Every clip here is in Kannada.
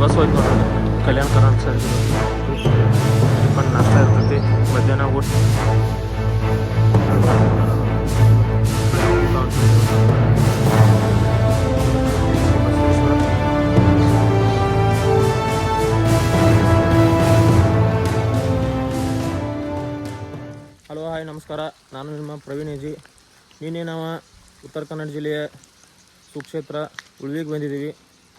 ಬಸ್ ಹೋಯ್ತು ನೋಡ್ರಿ ಕಲ್ಯಾಣ ಕರ್ನಾಟಕ ಸೈಡ್ ಟಿಫನ್ ನಾಷ್ಟ ಇರ್ತೈತಿ ಮಧ್ಯಾಹ್ನ ಊಟ ಹಲೋ ಹಾಯ್ ನಮಸ್ಕಾರ ನಾನು ನಿಮ್ಮ ಪ್ರವೀಣ್ ಎಜಿ ನಿನ್ನೆ ನಾವು ಉತ್ತರ ಕನ್ನಡ ಜಿಲ್ಲೆಯ ಸುಕ್ಷೇತ್ರ ಉಳ್ವಿಗೆ ಬಂದಿದ್ದೀವಿ.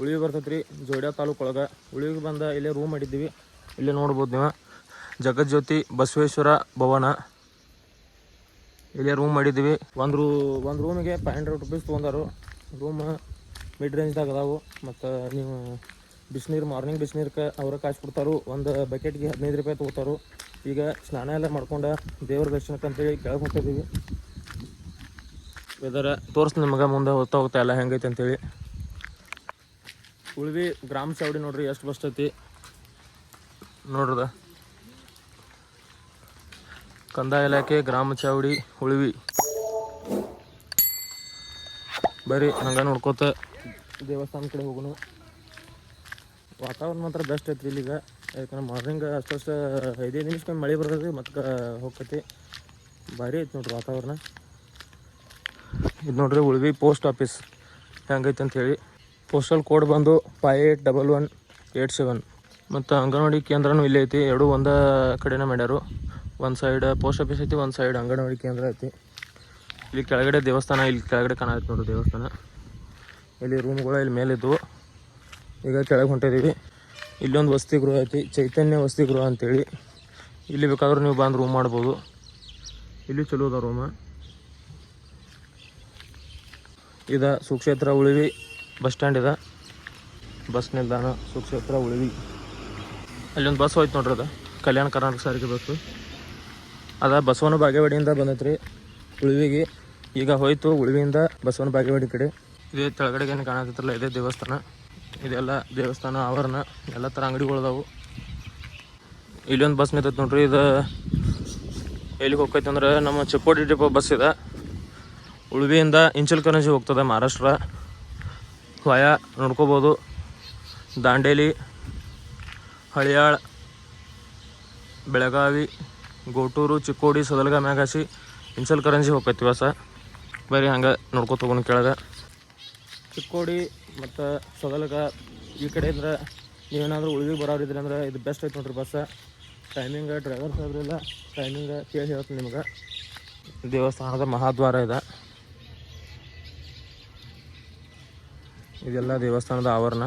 ಉಳ್ವಿ ಬರ್ತೈತೆ ರೀ ಜೋಡ್ಯಾ ತಾಲೂಕು ಒಳಗೆ ಉಳಿಗೆ ಬಂದ ಇಲ್ಲೇ ರೂಮ್ ಮಾಡಿದ್ದೀವಿ. ಇಲ್ಲೇ ನೋಡ್ಬೋದು ನೀವು. ಜಗಜ್ಯೋತಿ ಬಸವೇಶ್ವರ ಭವನ. ಇಲ್ಲೇ ರೂಮ್ ಮಾಡಿದ್ದೀವಿ. ಒಂದು ರೂ, ಒಂದು ರೂಮಿಗೆ ಫೈವ್ ಹಂಡ್ರೆಡ್ ರುಪೀಸ್ ತೊಗೊಂಡಾರು. ರೂಮ್ ಮಿಡ್ ರೇಂಜ್ದಾಗ ಅದಾವು. ಮತ್ತು ನೀವು ಬಿಸಿನೀರು ಮಾರ್ನಿಂಗ್ ಬಿಸಿನೀರ್ಗೆ ಅವರ ಕಾಸು ಕೊಡ್ತಾರು. ಒಂದು ಬಕೆಟ್ಗೆ ಹದಿನೈದು ರೂಪಾಯಿ ತೊಗೋತಾರು. ಈಗ ಸ್ನಾನ ಎಲ್ಲ ಮಾಡ್ಕೊಂಡು ದೇವ್ರ ದರ್ಶನಕ್ಕೆ ಅಂತೇಳಿ ಕೆಳಗೆ ಹೋಗ್ತಿದ್ದೀವಿ ವೆದರ ತೋರಿಸ್ತೀನಿ ನಿಮಗೆ ಮುಂದೆ ಹೋಗ್ತಾ ಹೋಗ್ತಾ ಎಲ್ಲ ಹೆಂಗೈತೆ ಅಂತೇಳಿ. ಉಳ್ವಿ ಗ್ರಾಮ ಚಾವಡಿ ನೋಡ್ರಿ ಎಷ್ಟು ಬಸ್ ಐತಿ. ನೋಡ್ರದ. ಕಂದಾಯ ಇಲಾಖೆ ಗ್ರಾಮ ಚಾವಡಿ ಉಳ್ವಿ. ಬರೀ ಹಂಗೆ ನೋಡ್ಕೋತ ದೇವಸ್ಥಾನ ಕಡೆ ಹೋಗೋಣ ವಾತಾವರಣ ಮಾತ್ರ ಬೆಸ್ಟ್ ಐತ್ರಿ ಇಲ್ಲಿಗ. ಯಾಕಂದ್ರೆ ಮಾರ್ನಿಂಗ್ ಅಷ್ಟು ಐದೈದು ನಿಮಿಷಕ್ಕೊಮ್ಮೆ ಮಳೆ ಬರ್ತದೆ ಮತ್ತೆ ಹೋಗ್ತೈತಿ. ಭಾರಿ ಐತಿ ನೋಡ್ರಿ ವಾತಾವರಣ. ಇದು ನೋಡ್ರಿ ಉಳ್ವಿ ಪೋಸ್ಟ್ ಆಫೀಸ್ ಹೆಂಗೈತೆ ಅಂತೇಳಿ ಪೋಸ್ಟಲ್ ಕೋಡ್ ಬಂದು five eight double one eight seven ಮತ್ತು ಅಂಗನವಾಡಿ ಕೇಂದ್ರನೂ ಇಲ್ಲೇ ಐತಿ. ಎರಡು ಒಂದೇ ಕಡೆನೇ ಮಾಡ್ಯಾರು. ಒಂದು ಸೈಡ್ ಪೋಸ್ಟ್ ಆಫೀಸ್ ಐತಿ, ಒಂದು ಸೈಡ್ ಅಂಗನವಾಡಿ ಕೇಂದ್ರ ಐತಿ. ಇಲ್ಲಿ ಕೆಳಗಡೆ ದೇವಸ್ಥಾನ, ಇಲ್ಲಿ ಕೆಳಗಡೆ ಕಾಣತ್ತೆ ನೋಡು ದೇವಸ್ಥಾನ. ಇಲ್ಲಿ ರೂಮ್ಗಳು ಇಲ್ಲಿ ಮೇಲಿದ್ದವು ಈಗ ಕೆಳಗೆ ಹೊಂಟಿದ್ದೀವಿ ಇಲ್ಲೊಂದು ವಸತಿ ಗೃಹ ಐತಿ, ಚೈತನ್ಯ ವಸತಿ ಗೃಹ ಅಂತೇಳಿ. ಇಲ್ಲಿ ಬೇಕಾದ್ರೂ ನೀವು ಬಂದು ರೂಮ್ ಮಾಡ್ಬೋದು. ಇಲ್ಲಿ ಚಲೋ ಅದ ರೂಮ ಇದ ಸುಕ್ಷೇತ್ರ ಉಳಿವಿ. ಬಸ್ ಸ್ಟ್ಯಾಂಡ್ ಇದೆ. ಬಸ್ ನಿಲ್ದಾಣ, ಸುಕ್ಷೇತ್ರ, ಉಳಿವಿ. ಅಲ್ಲೊಂದು ಬಸ್ ಹೋಯ್ತು ನೋಡ್ರಿ ಅದು. ಕಲ್ಯಾಣ ಕರ್ನಾಟಕ ಸಾರಿಗೆ ಬಸ್ಸು. ಅದ ಬಸವನ ಬಾಗೇವಾಡಿಯಿಂದ ಬಂದೈತ್ರಿ. ಉಳಿವಿಗೆ ಈಗ ಹೋಯ್ತು, ಉಳಿವಿಯಿಂದ ಬಸವನ ಬಾಗೇವಾಡಿ ಕಡೆ. ಇದೇ ತೆಳಗಡೆಗೆ ಏನು ಕಾಣತ್ತಿರಲ್ಲ ಇದೇ ದೇವಸ್ಥಾನ. ಇದೆಲ್ಲ ದೇವಸ್ಥಾನ, ಆವರಣ, ಎಲ್ಲ ಥರ ಅಂಗಡಿಗಳದಾವು ಇಲ್ಲೊಂದು ಬಸ್ ನಿಂತೈತೆ ನೋಡ್ರಿ, ಇದು ಎಲ್ಲಿಗೆ ಹೋಗ್ತೈತೆ ಅಂದ್ರೆ ನಮ್ಮ ಚಿಕ್ಕೋಡಿ ಡಿಪೋ ಬಸ್ ಇದೆ. ಉಳ್ವಿಯಿಂದ ಇಂಚಲ್ಕರಂಜಿ ಹೋಗ್ತದೆ ಮಹಾರಾಷ್ಟ್ರ. ವಯ ನೋಡ್ಕೋಬೋದು. ದಾಂಡೇಲಿ, ಹಳಿಯಾಳ್, ಬೆಳಗಾವಿ, ಗೋಟೂರು, ಚಿಕ್ಕೋಡಿ, ಸದಲಗ, ಮ್ಯಾಗಾಸಿ ಕರೆನ್ಸಿ ಹೋಗ್ತೈತಿ ಬಸ್ ಬರೀ ಹಂಗೆ ನೋಡ್ಕೊತ ಹೋಗೋಣ ಕೆಳಗೆ. ಚಿಕ್ಕೋಡಿ ಮತ್ತು ಸದಲ್ಗ, ಈ ಕಡೆಯಿಂದ ನೀವೇನಾದರೂ ಉಳಿದು ಬರೋರಿದ್ರಿ ಅಂದ್ರೆ ಇದು ಬೆಸ್ಟ್ ಐತೆ ನೋಡ್ರಿ ಬಸ್ಸ ಟೈಮಿಂಗ್ ಡ್ರೈವರ್ ಇಲ್ಲ ಟೈಮಿಂಗ್ ಕೇಳಿ ಹೇಳ್ತೀನಿ ನಿಮ್ಗೆ. ದೇವಸ್ಥಾನದ ಮಹಾದ್ವಾರ ಇದೆ. ಇದೆಲ್ಲ ದೇವಸ್ಥಾನದ ಆವರಣ.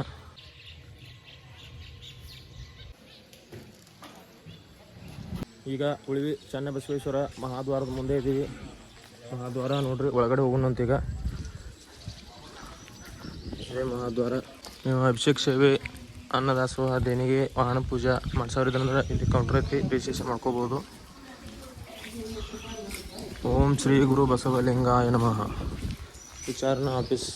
ಈಗ ಉಳಿವಿ ಚನ್ನಬಸವೇಶ್ವರ ಮಹಾದ್ವಾರದ ಮುಂದೆ ಇದ್ದೀವಿ. ಮಹಾದ್ವಾರ ನೋಡ್ರಿ, ಒಳಗಡೆ ಹೋಗೋಣ ಅಂತ ಈಗ. ಇದೇ ಮಹಾದ್ವಾರ. ಅಭಿಷೇಕ್ ಸೇವೆ, ಅನ್ನದಾಸೋಹ, ದೇಣಿಗೆ, ವಾಹನ ಪೂಜಾ ಮಾಡ್ಸೋರಿದ್ರೆ ಇಲ್ಲಿ ಕೌಂಟರ್ ಐತಿ ರಿಜಿಸ್ಟ್ರೇಷನ್ ಮಾಡ್ಕೋಬೋದು. ಓಂ ಶ್ರೀ ಗುರು ಬಸವಲಿಂಗಾಯ ನಮಃ. ವಿಚಾರಣಾ ಆಫೀಸ್.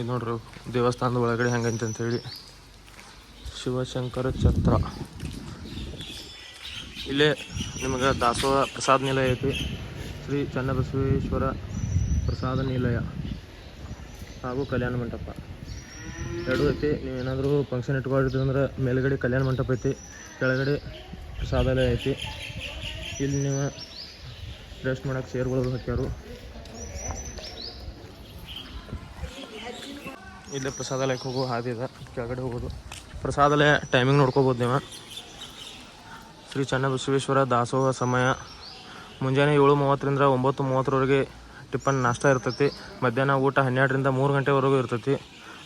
ಇದು ನೋಡ್ರಿ, ದೇವಸ್ಥಾನದ ಒಳಗಡೆ ಹೆಂಗೈತೆ ಅಂತೇಳಿ ಶಿವಶಂಕರ ಛತ್ರ. ಇಲ್ಲೇ ನಿಮಗೆ ದಾಸೋಹ ಪ್ರಸಾದ ನಿಲಯ ಐತಿ. ಶ್ರೀ ಚನ್ನಬಸವೇಶ್ವರ ಪ್ರಸಾದ ನಿಲಯ ಹಾಗೂ ಕಲ್ಯಾಣ ಮಂಟಪ. ಎರಡೂ ಐತಿ. ನೀವು ಏನಾದರೂ ಫಂಕ್ಷನ್ ಇಟ್ಕೊಂಡಿರ್ತೀವಿ ಮೇಲ್ಗಡೆ ಕಲ್ಯಾಣ ಮಂಟಪ ಐತಿ, ಕೆಳಗಡೆ ಪ್ರಸಾದಾಲಯ ಐತಿ. ಇಲ್ಲಿ ನೀವು ರೆಸ್ಟ್ ಮಾಡೋಕೆ ಚೇರ್ಗಳು ಹಾಕ್ಯಾರು. ಇಲ್ಲೇ ಪ್ರಸಾದಾಲಯಕ್ಕೆ ಹೋಗೋ ಹಾದಿ ಇದೆ. ಕೆಳಗಡೆ ಹೋಗೋದು. ಪ್ರಸಾದಾಲಯ ಟೈಮಿಂಗ್ ನೋಡ್ಕೋಬೋದು ನೀವು. ಶ್ರೀ ಚನ್ನಬಸವೇಶ್ವರ ದಾಸೋಹ ಸಮಯ. ಮುಂಜಾನೆ ಏಳು ಮೂವತ್ತರಿಂದ ಒಂಬತ್ತು ಮೂವತ್ತರವರೆಗೆ ಟಿಫನ್ ನಾಷ್ಟ ಇರ್ತೈತಿ. ಮಧ್ಯಾಹ್ನ ಊಟ ಹನ್ನೆರಡರಿಂದ ಮೂರು ಗಂಟೆವರೆಗೂ ಇರ್ತೈತಿ.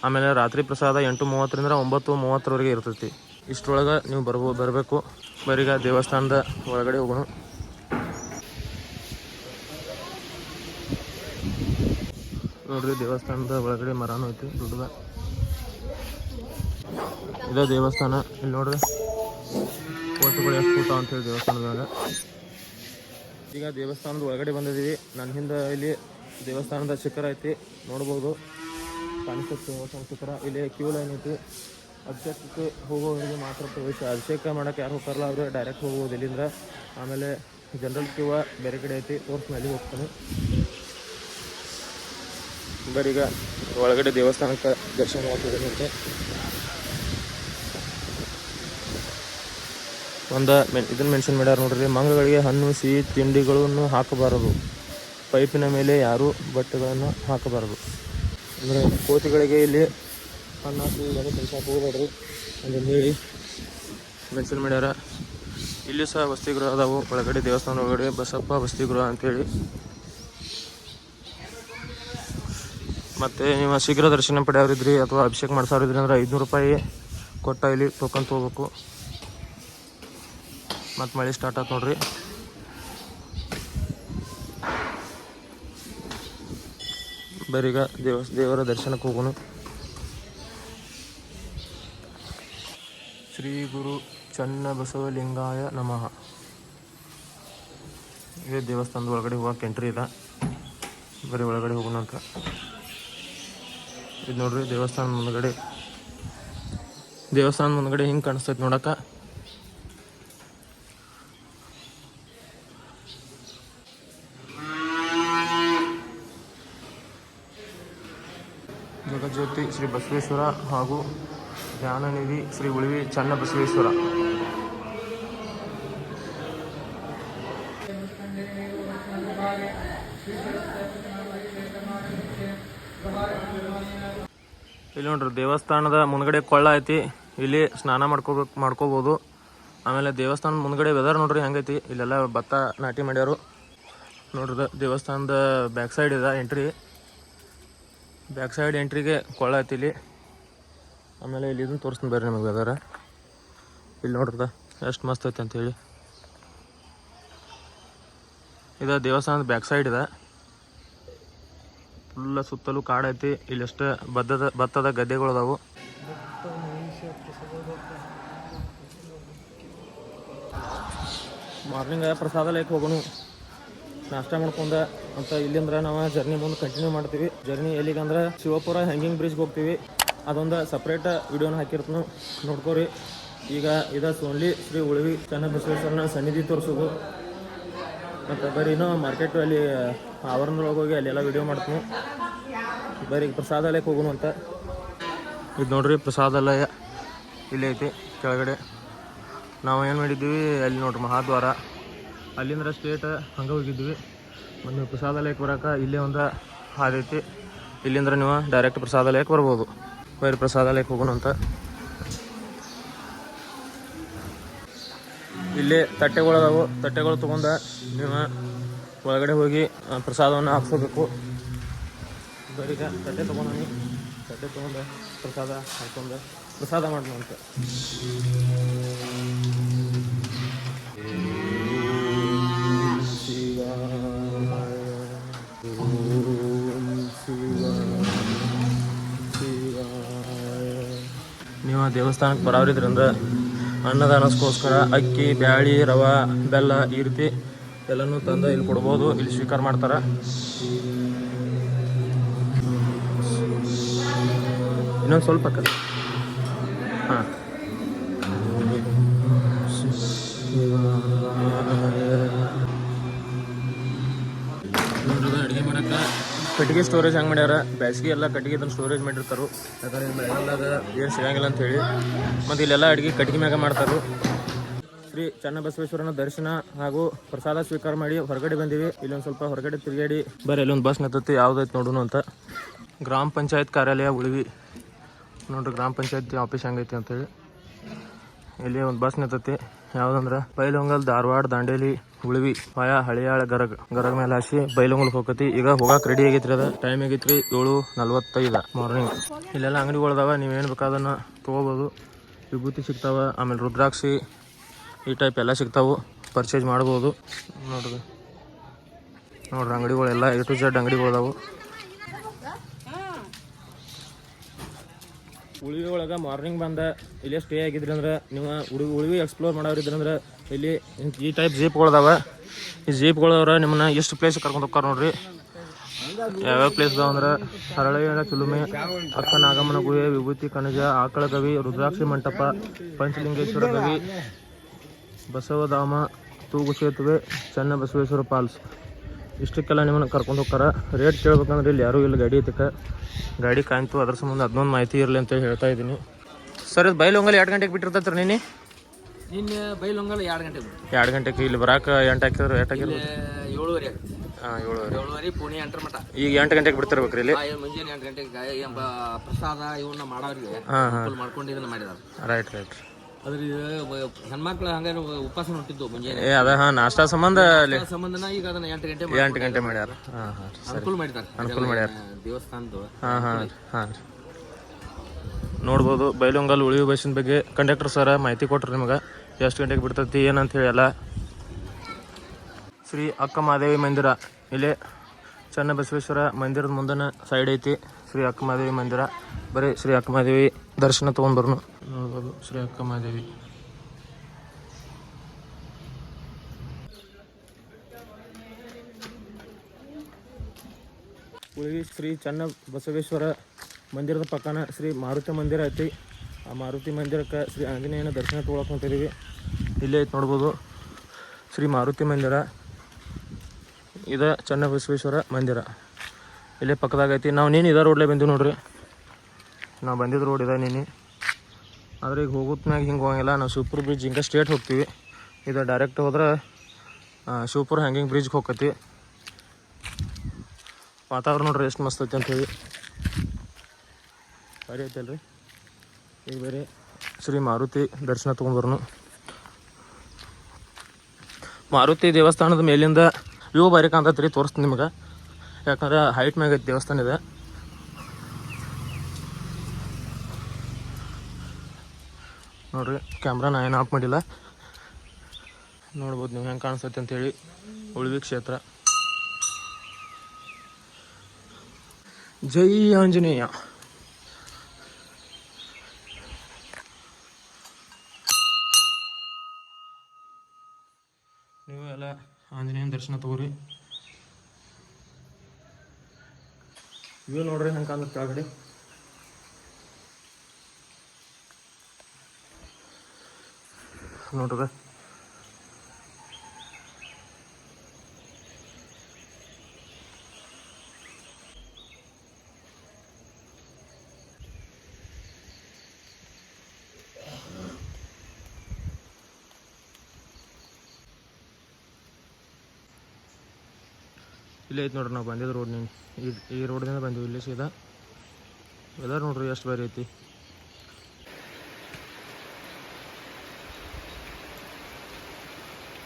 ಆಮೇಲೆ ರಾತ್ರಿ ಪ್ರಸಾದ ಎಂಟು ಮೂವತ್ತರಿಂದ ಒಂಬತ್ತು ಮೂವತ್ತರವರೆಗೆ ಇರ್ತೈತಿ. ಇಷ್ಟರೊಳಗೆ ನೀವು ಬರ್ಬೋ ಬರಬೇಕು. ಬರೀಗ ದೇವಸ್ಥಾನದ ಒಳಗಡೆ ಹೋಗೋಣ. ನೋಡ್ರಿ, ದೇವಸ್ಥಾನದ ಒಳಗಡೆ ಮರನೂ ಐತಿ, ದೊಡ್ಡದ. ಇದ ದೇವಸ್ಥಾನ. ಇಲ್ಲಿ ನೋಡ್ರಿ, ಕೋಟುಗಳು ಎಷ್ಟು ಅಂತ ಅಂತೇಳಿ ದೇವಸ್ಥಾನದಾಗ ಈಗ ದೇವಸ್ಥಾನದ ಒಳಗಡೆ ಬಂದಿದ್ದೀವಿ ನನ್ನ ಹಿಂದೆ ಇಲ್ಲಿ ದೇವಸ್ಥಾನದ ಶಿಖರ ಐತಿ, ನೋಡ್ಬೋದು. ಕಾಣಿಸುತ್ತೆ ದೇವಸ್ಥಾನ ಶಿಖರ. ಇಲ್ಲಿ ಕ್ಯೂ ಲೈನ್ ಐತಿ. ಅಭಿಷೇಕಕ್ಕೆ ಹೋಗೋರಿಗೆ ಮಾತ್ರ ಪ್ರವೇಶ. ಅಭಿಷೇಕ ಮಾಡೋಕೆ ಯಾರು ಹೋಗ್ತಾರಲ್ಲ ಅವರು ಡೈರೆಕ್ಟ್ ಹೋಗ್ಬೋದು ಇಲ್ಲಿಂದ. ಆಮೇಲೆ ಜನರಲ್ ಕ್ಯೂವ ಬೇರೆ ಕಡೆ ಐತಿ ತೋರ್ಸ್ ಮೇಲೆ ಹೋಗ್ತಾನೆ. ಬರೀ ಈಗ ಒಳಗಡೆ ದೇವಸ್ಥಾನಕ್ಕೆ ದರ್ಶನ ಮಾಡ್ತಿದ್ದೀನಂತೆ ಒಂದು ಮೆನ್ ಇದನ್ನು ಮೆನ್ಷನ್ ಮಾಡ್ಯಾರ ನೋಡ್ರಿ, ಮಂಗಗಳಿಗೆ ಹಣ್ಣು, ಸಿಹಿ, ತಿಂಡಿಗಳನ್ನು ಹಾಕಬಾರದು. ಪೈಪಿನ ಮೇಲೆ ಯಾರೂ ಬಟ್ಟೆಗಳನ್ನು ಹಾಕಬಾರದು. ಅಂದರೆ ಕೋತಿಗಳಿಗೆ ಇಲ್ಲಿ ಹಣ್ಣು ಹಾಕಿ ಇವೆಲ್ಲ ಕೆಲಸ ಹೋಗ್ಬೇಡ್ರಿ ಅಂತ ಹೇಳಿ ಮೆನ್ಷನ್ ಮಾಡ್ಯಾರ. ಇಲ್ಲಿ ಸಹ ವಸತಿಗೃಹ ಅದಾವು. ಒಳಗಡೆ ದೇವಸ್ಥಾನ ಒಳಗಡೆ ಬಸಪ್ಪ ವಸತಿಗೃಹ ಅಂತೇಳಿ. ಮತ್ತು ನೀವು ಶೀಘ್ರ ದರ್ಶನ ಪಡೆಯೋರಿದ್ರಿ ಅಥವಾ ಅಭಿಷೇಕ ಮಾಡಿಸೋರಿದ್ರಿ ಅಂದ್ರೆ ಐದುನೂರು ರೂಪಾಯಿ ಕೊಟ್ಟ ಇಲ್ಲಿ ಟೋಕನ್ ತೊಗೋಬೇಕು. ಮತ್ತು ಮಳೆ ಸ್ಟಾರ್ಟ್ ಆಯ್ತು ನೋಡ್ರಿ. ಬರೀಗ ದೇವ, ದೇವರ ದರ್ಶನಕ್ಕೆ ಹೋಗೋಣ. ಶ್ರೀ ಗುರು ಚನ್ನ ಬಸವಲಿಂಗಾಯ ನಮಃ. ಇದೇ ದೇವಸ್ಥಾನದ ಒಳಗಡೆ ಹೋಗಕ್ಕೆ ಎಂಟ್ರಿ ಇದೆ. ಬರೀ ಒಳಗಡೆ ಹೋಗೋಣ ಅಂತ. ಇದು ನೋಡ್ರಿ, ದೇವಸ್ಥಾನ ಮುಂದ್ಗಡೆ. ದೇವಸ್ಥಾನ ಮುಂದ್ಗಡೆ ಹಿಂಗ್ ಕಾಣಿಸ್ತೈತೆ ನೋಡಕ ಜಗಜ್ಯೋತಿ ಶ್ರೀ ಬಸವೇಶ್ವರ ಹಾಗೂ ಜ್ಞಾನನಿಧಿ ಶ್ರೀ ಉಳಿವಿ ಚನ್ನ ಬಸವೇಶ್ವರ ಇಲ್ಲಿ ನೋಡ್ರಿ, ದೇವಸ್ಥಾನದ ಮುಂದ್ಗಡೆ ಕೊಳ್ಳ ಐತಿ. ಇಲ್ಲಿ ಸ್ನಾನ ಮಾಡ್ಕೋಬೇಕು ಮಾಡ್ಕೋಬೋದು. ಆಮೇಲೆ ದೇವಸ್ಥಾನದ ಮುಂದ್ಗಡೆ ವೆದರ್ ನೋಡ್ರಿ, ಹೆಂಗೈತಿ. ಇಲ್ಲೆಲ್ಲ ಭತ್ತ ನಾಟಿ ಮಾಡ್ಯಾರು. ನೋಡ್ರಿ ದೇವಸ್ಥಾನದ ಬ್ಯಾಕ್ ಸೈಡ್ ಇದೆ ಎಂಟ್ರಿ ಬ್ಯಾಕ್ ಸೈಡ್ ಎಂಟ್ರಿಗೆ ಕೊಳ್ಳ ಐತಿ ಇಲ್ಲಿ. ಆಮೇಲೆ ಇಲ್ಲಿ ಇದನ್ನು ತೋರಿಸ್ತೀನಿ ಬರ್ರಿ ನಿಮಗೆ ವೆದರ ಇಲ್ಲಿ ನೋಡ್ರದ ಎಷ್ಟು ಮಸ್ತ್ ಐತಿ ಅಂತ ಹೇಳಿ. ಇದು ದೇವಸ್ಥಾನದ ಬ್ಯಾಕ್ ಸೈಡ್ ಇದೆ. ಫುಲ್ಲ ಸುತ್ತಲೂ ಕಾಡೈತಿ. ಇಲ್ಲಷ್ಟು ಭತ್ತದ ಭತ್ತದ ಗದ್ದೆಗಳದಾವು ಅದಾವು. ಪ್ರಸಾದ ಲೈಕ್ ಹೋಗೋಣ. ನಾಷ್ಟ ಮಾಡ್ಕೊಂಡ. ಅಂತ ಇಲ್ಲಿಂದ್ರ ನಾವು ಜರ್ನಿ ಮುಂದೆ ಕಂಟಿನ್ಯೂ ಮಾಡ್ತೀವಿ. ಜರ್ನಿ ಎಲ್ಲಿಗಂದ್ರೆ ಶಿವಪುರ ಹ್ಯಾಂಗಿಂಗ್ ಬ್ರಿಡ್ಜ್ಗೆ ಹೋಗ್ತೀವಿ. ಅದೊಂದು ಸಪ್ರೇಟ್ ವಿಡಿಯೋನ ಹಾಕಿರ್ತನು. ನೋಡ್ಕೋರಿ. ಈಗ ಇದ ಸೋನ್ಲಿ ಶ್ರೀ ಉಳಿವಿ, ಚನ್ನಬಸವೇಶ್ವರನ ಸನ್ನಿಧಿ ತೋರಿಸೋದು. ಮತ್ತು ಬರೀ ಮಾರ್ಕೆಟ್ ಅಲ್ಲಿ ಆವರಣದೊಳಗೆ ಹೋಗಿ ಅಲ್ಲೆಲ್ಲ ವಿಡಿಯೋ ಮಾಡ್ತೀನಿ. ಬರೀ ಪ್ರಸಾದಾಲಯಕ್ಕೆ ಹೋಗೋಣ ಅಂತ. ಇದು ನೋಡ್ರಿ, ಪ್ರಸಾದಾಲಯ ಇಲ್ಲೇ ಐತಿ, ಕೆಳಗಡೆ. ನಾವು ಏನು ಮಾಡಿದ್ವಿ ಅಲ್ಲಿ ನೋಡ್ರಿ ಮಹಾದ್ವಾರ. ಅಲ್ಲಿಂದ ಸ್ಟೇಟ್ ಹಂಗೆ ಹೋಗಿದ್ವಿ. ನೀವು ಪ್ರಸಾದಾಲಯಕ್ಕೆ ಬರೋಕೆ ಇಲ್ಲೇ ಒಂದು ಹಾದೈತಿ ಇಲ್ಲಿಂದ ನೀವು ಡೈರೆಕ್ಟ್ ಪ್ರಸಾದಾಲಯಕ್ಕೆ ಬರ್ಬೋದು. ಬರೀ ಪ್ರಸಾದಾಲಯಕ್ಕೆ ಹೋಗೋಣ ಅಂತ. ಇಲ್ಲಿ ತಟ್ಟೆಗಳದಾವು ತಟ್ಟೆಗಳು ತೊಗೊಂಡ ನೀವು ಒಳಗಡೆ ಹೋಗಿ ಪ್ರಸಾದವನ್ನು ಹಾಕ್ಸ್ಕೋಬೇಕು. ಬರೀಗ ತಟ್ಟೆ ತೊಗೊಂಡಿ ತಟ್ಟೆ ತೊಗೊಂಡು ಪ್ರಸಾದ ಹಾಕ್ಕೊಂಡು ಪ್ರಸಾದ ಅಂತ. ನೀವು ದೇವಸ್ಥಾನಕ್ಕೆ ಬರೋರಿದ್ರಿಂದ ಅನ್ನದಾನಸ್ಕೋಸ್ಕರ ಅಕ್ಕಿ, ಬ್ಯಾಳಿ, ರವೆ, ಬೆಲ್ಲ ಈ ರೀತಿ ಎಲ್ಲನೂ ತಂದು ಇಲ್ಲಿ ಕೊಡ್ಬೋದು. ಇಲ್ಲಿ ಸ್ವೀಕಾರ ಮಾಡ್ತಾರೆ. ಇನ್ನೊಂದು ಸ್ವಲ್ಪ ಕಲ್ ಹಾಂ. ಅಡುಗೆ ಮಾಡಕ್ಕೆ. ಕಟ್ಟಿಗೆ ಸ್ಟೋರೇಜ್ ಹೆಂಗೆ ಮಾಡ್ಯಾರ? ಬೇಸಿಗೆ ಎಲ್ಲ ಕಟ್ಟಿಗೆ ತಂದು ಸ್ಟೋರೇಜ್ ಮಾಡಿರ್ತಾರೆ. ಯಾಕಂದ್ರೆ ಮಳೆಗಾಲದಾಗ ಏನು ಸಿಗಂಗಿಲ್ಲ ಅಂತ ಹೇಳಿ ಮತ್ತು ಇಲ್ಲೆಲ್ಲ ಅಡುಗೆ ಕಟ್ಟಿಗೆ ಮ್ಯಾಗ ಮಾಡ್ತಾರೆ. ಶ್ರೀ ಚನ್ನಬಸವೇಶ್ವರನ ದರ್ಶನ ಹಾಗೂ ಪ್ರಸಾದ ಸ್ವೀಕಾರ ಮಾಡಿ ಹೊರಗಡೆ ಬಂದಿವಿ. ಇಲ್ಲೊಂದು ಸ್ವಲ್ಪ ಹೊರಗಡೆ ತಿರುಗಾಡಿ ಬರೀ, ಇಲ್ಲೊಂದು ಬಸ್ ನಿಂತೈತಿ, ಯಾವ್ದೈತೆ ನೋಡೋಣ ಅಂತ. ಗ್ರಾಮ ಪಂಚಾಯತ್ ಕಾರ್ಯಾಲಯ ಉಳಿವಿ. ನೋಡ್ರಿ ಗ್ರಾಮ ಪಂಚಾಯತ್ ಆಫೀಸ್ ಹೆಂಗೈತಿ ಅಂತೇಳಿ. ಇಲ್ಲಿ ಒಂದು ಬಸ್ ನಿಂತೈತಿ. ಯಾವ್ದಂದ್ರೆ ಬೈಲಹೊಂಗಲ್, ಧಾರವಾಡ, ದಾಂಡೇಲಿ ಉಳಿವಿ. ಪಾಯ ಹಳಿಯಾಳ, ಗರಗ. ಗರಗ ಮೇಲೆ ಹಾಸಿ ಬೈಲೊಂಗಲ್ ಹೋಗತಿ ಈಗ ಹೋಗಕ್ಕೆ ರೆಡಿ ಆಗೈತ್ರಿ ಅದ. ಟೈಮ್ ಆಗೈತ್ರಿ ಏಳು ನಲ್ವತ್ತೈದು ಮಾರ್ನಿಂಗ್ ಇಲ್ಲೆಲ್ಲ ಅಂಗಡಿಗಳದಾವ ನೀವೇನು ಬೇಕಾದನ್ನ ತೊಗೋಬೋದು. ವಿಭೂತಿ ಸಿಗ್ತಾವ, ಆಮೇಲೆ ರುದ್ರಾಕ್ಷಿ ಈ ಟೈಪ್ ಎಲ್ಲ ಸಿಗ್ತಾವು. ಪರ್ಚೇಸ್ ಮಾಡ್ಬೋದು. ನೋಡ್ರಿ. ನೋಡ್ರಿ, ಅಂಗಡಿಗಳೆಲ್ಲ ಎ ಟು ಜೆಡ್ ಅಂಗಡಿಗಳು ಅದಾವು. ಉಳಿವಿ ಒಳಗೆ ಮಾರ್ನಿಂಗ್ ಬಂದ, ಇಲ್ಲೇ ಸ್ಟೇ ಆಗಿದ್ರಿ ಅಂದ್ರೆ ನೀವು ಉಳಿ, ಉಳಿವಿ ಎಕ್ಸ್ಪ್ಲೋರ್ ಮಾಡೋರಿದ್ರಂದ್ರೆ ಇಲ್ಲಿ ಈ ಟೈಪ್ ಜೀಪ್ಗಳದಾವ ಈ ಜೀಪ್ಗಳವ್ರ ನಿಮ್ಮನ್ನ ಎಷ್ಟು ಪ್ಲೇಸ್ ಕರ್ಕೊಂಡು ಹೋಗ್ತಾರೆ ನೋಡ್ರಿ. ಯಾವ್ಯಾವ ಪ್ಲೇಸ್ ಅದಾವ ಅಂದ್ರೆ ಹರಳಿ ಚಿಲುಮೆ, ಅಕ್ಕ ನಾಗಮ್ಮನ ಗುಹೆ, ವಿಭೂತಿ ಕಣಜ ಆಕಳ ಗವಿ, ರುದ್ರಾಕ್ಷಿ ಮಂಟಪ, ಪಂಚಲಿಂಗೇಶ್ವರ ಗವಿ ಬಸವಧಾಮ ತೂಗು ಸೇತುವೆ ಚೆನ್ನ ಬಸವೇಶ್ವರ ಫಾಲ್ಸ್. ಇಷ್ಟಕ್ಕೆಲ್ಲ ನಿಮ್ಮನ್ನು ಕರ್ಕೊಂಡು ಹೋಗ್ತಾರೆ? ರೇಟ್ ಕೇಳ್ಬೇಕಂದ್ರೆ ಇಲ್ಲಿ ಯಾರೂ ಇಲ್ಲ ಗಾಡಿ ಐತಕ್ಕೆ ಗಾಡಿ ಕಾಯ್ತು ಅದ್ರ ಸಂಬಂಧ ಅದನ್ನೊಂದು ಮಾಹಿತಿ ಇರಲಿ ಅಂತ ಹೇಳ್ತಾ ಇದ್ದೀನಿ. ಸರ್ ಇದು ಬೈಲೊಂಗಲ್ ಎರಡು ಗಂಟೆಗೆ ಬಿಟ್ಟಿರ್ತೈತ್ರ ನೀನು ನಿನ್ನೆ? ಬೈಲೊಂಗಲ್ ಎರಡು ಗಂಟೆಗೆ ಎರಡು ಗಂಟೆಗೆ ಇಲ್ಲಿ ಬರಾಕ ಎಂಟು ಹಾಕಿದ್ರು ಎಂಟು ಹಾಕಿದ್ರು? ಏಳುವರೆ ಹಾಂ ಏಳುವರೆ. ಏಳುವರೆ ಪುಣೆ ಎಂಟರ ಮಠ. ಈಗ ಎಂಟು ಗಂಟೆಗೆ ಬಿಡ್ತಿರ್ಬೇಕ್ರಿ ಇಲ್ಲಿ? ಮುಂಜಾನೆ ಎಂಟು ಗಂಟೆಗೆ ಪ್ರಸಾದ ಇವನ್ನ ಮಾಡೋರಿಗೆ ಹಾಂ ಹಾಂ. ಮಾಡ್ಕೊಂಡು ಇದನ್ನ ಮಾಡಿದಾರೆ ರೈಟ್ ರೈಟ್ ಅದ್ರ ಹೆಣ್ಮಕ್ಳು ಹಂಗಾರೆ ಉಪವಾಸ ಹೊಂಟಿದ್ದು ಮುಂಜಾನೆ. ಏ ಅದ ಹಾ ನಾಷ್ಟಾ ಸಂಬಂಧ ಅಲ್ಲಿ ಸಂಬಂಧನ ಈಗ ಅದನ್ನ ಎಂಟು ಗಂಟೆ ಎಂಟು ಗಂಟೆ ಮಾಡ್ಯಾರ. ಹಾಂ ಹಾಂ ಅನುಕೂಲ ಮಾಡಿದ್ದಾರೆ. ಅನುಕೂಲ ಮಾಡ್ಯಾರ. ದೇವಸ್ಥಾನದ್ದು. ಹಾಂ ಹಾಂ ಹಾಂ ನೋಡ್ಬೋದು ಬೈಲೊಂಗಲ್ ಉಳಿವು ಬಸ್ಸಿನ ಬಗ್ಗೆ ಕಂಡಕ್ಟರ್ ಸರ ಮಾಹಿತಿ ಕೊಟ್ರು ನಿಮಗೆ. ಎಷ್ಟು ಗಂಟೆಗೆ ಬಿಡ್ತೈತಿ ಏನಂತ ಹೇಳಿ ಎಲ್ಲ ಶ್ರೀ ಅಕ್ಕ ಮಹಾದೇವಿ ಮಂದಿರ. ಇಲ್ಲಿ ಚನ್ನಬಸವೇಶ್ವರ ಮಂದಿರದ ಮುಂದನ ಸೈಡ್ ಐತಿ. ಶ್ರೀ ಅಕ್ಕ ಮಹಾದೇವಿ ಮಂದಿರ. ಬರೀ ಶ್ರೀ ಅಕ್ಕ ಮಹಾದೇವಿ ದರ್ಶನ ತೊಗೊಂಡ್ಬರ್ನು ನೋಡ್ಬೋದು. ಶ್ರೀ ಅಕ್ಕ ಮಹಾದೇವಿ ಉಳಿವಿ ಶ್ರೀ ಚನ್ನ ಬಸವೇಶ್ವರ ಮಂದಿರದ ಪಕ್ಕನ ಶ್ರೀ ಮಾರುತಿ ಮಂದಿರ ಐತಿ. ಆ ಮಾರುತಿ ಮಂದಿರಕ್ಕೆ ಶ್ರೀ ಆಂಜನೇಯನ ದರ್ಶನ ತೊಗೊಳಕ್ಕೆ ಹೊಂಟಿದ್ದೀವಿ ಇಲ್ಲೇ ಐತೆ ನೋಡ್ಬೋದು. ಶ್ರೀ ಮಾರುತಿ ಮಂದಿರ. ಇದು ಚನ್ನ ಬಸವೇಶ್ವರ ಮಂದಿರ. ಇಲ್ಲೇ ಪಕ್ಕದಾಗ ಐತಿ. ನಾವು ನೀನು ಇದೇ ರೋಡ್ಲೇ ಬಂದೀವಿ ನೋಡ್ರಿ. ನಾವು ಬಂದಿದ್ದು ರೋಡ್ ಇದೆ ನೀನು. ಆದರೆ ಈಗ ಹೋಗೋತ್ನಾಗ ಹಿಂಗೆ ಹೋಗಂಗಿಲ್ಲ. ನಾವು ಸೂಪರ್ ಬ್ರಿಡ್ಜ್ ಹಿಂಗೆ ಸ್ಟ್ರೇಟ್ ಹೋಗ್ತೀವಿ. ಇದು ಡೈರೆಕ್ಟ್ ಹೋದ್ರೆ ಸೂಪರ್ ಹ್ಯಾಂಗಿಂಗ್ ಬ್ರಿಡ್ಜ್ಗೆ ಹೋಗತಿ ವಾತಾವರಣ ನೋಡ್ರಿ ಎಷ್ಟು ಮಸ್ತ್ ಐತಿ ಅಂಥೇಳಿ ಸರಿ ಐತಲ್ರಿ ಈಗ ಬೇರೆ ಶ್ರೀ ಮಾರುತಿ ದರ್ಶನ ತೊಗೊಂಬರ್ನು ಮಾರುತಿ ದೇವಸ್ಥಾನದ ಮೇಲಿಂದ, ವ್ಯೂ ಬಾರಿ ಕಾಣ್ತೈತೆ ರೀ ತೋರಿಸ್ತೀನಿ ನಿಮಗೆ. ಯಾಕಂದ್ರೆ ಹೈಟ್ ಮ್ಯಾಗ ದೇವಸ್ಥಾನ ಇದೆ. ನೋಡ್ರಿ ಕ್ಯಾಮ್ರಾ ನಾ ಏನು ಆಫ್ ಮಾಡಿಲ್ಲ. ನೋಡ್ಬೋದು ನೀವು ಹೆಂಗೆ ಕಾಣಿಸ್ತೈತೆ ಅಂತೇಳಿ ಉಳ್ವಿ ಕ್ಷೇತ್ರ. ಜೈ ಆಂಜನೇಯ. ನೀವು ಎಲ್ಲ ಆಂಜನೇಯನ ದರ್ಶನ ತಗೋರಿ. ಇವು ನೋಡ್ರಿ ಹೆಂಗೆ ಕಾಣುತ್ತೆ ಕೆಳಗಡೆ ನೋಡ್ರಿ. ಇಲ್ಲೇ ಐತೆ ನೋಡ್ರಿ, ನಾವು ಬಂದಿದ್ದು ರೋಡ್ ನಿಂಗೆ ಈ ರೋಡ್ದಿಂದ ಬಂದೀವಿ, ಇಲ್ಲಿ ಸೀದಾ. ವೆದರ್ ನೋಡ್ರಿ, ಎಷ್ಟು ಬಾರಿ ಐತಿ.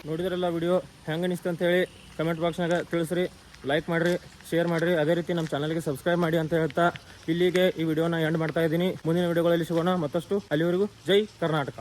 ನೋಡಿದ್ರಲ್ಲ ವಿಡಿಯೋ? ಹೆಂಗೆ ಅನಿಸ್ತು ಅಂತೇಳಿ ಕಮೆಂಟ್ ಬಾಕ್ಸ್ನಾಗ ತಿಳಿಸ್ರಿ ಲೈಕ್ ಮಾಡಿರಿ ಶೇರ್ ಮಾಡಿರಿ. ಅದೇ ರೀತಿ ನಮ್ಮ ಚಾನಲ್ಗೆ ಸಬ್ಸ್ಕ್ರೈಬ್ ಮಾಡಿ ಅಂತ ಹೇಳ್ತಾ ಇಲ್ಲಿಗೆ ಈ ವಿಡಿಯೋನ ಎಂಡ್ ಮಾಡ್ತಾ ಇದ್ದೀನಿ. ಮುಂದಿನ ವಿಡಿಯೋಗಳಲ್ಲಿ ಸಿಗೋಣ. ಮತ್ತಷ್ಟು ಅಲ್ಲಿವರೆಗೂ ಜೈ ಕರ್ನಾಟಕ.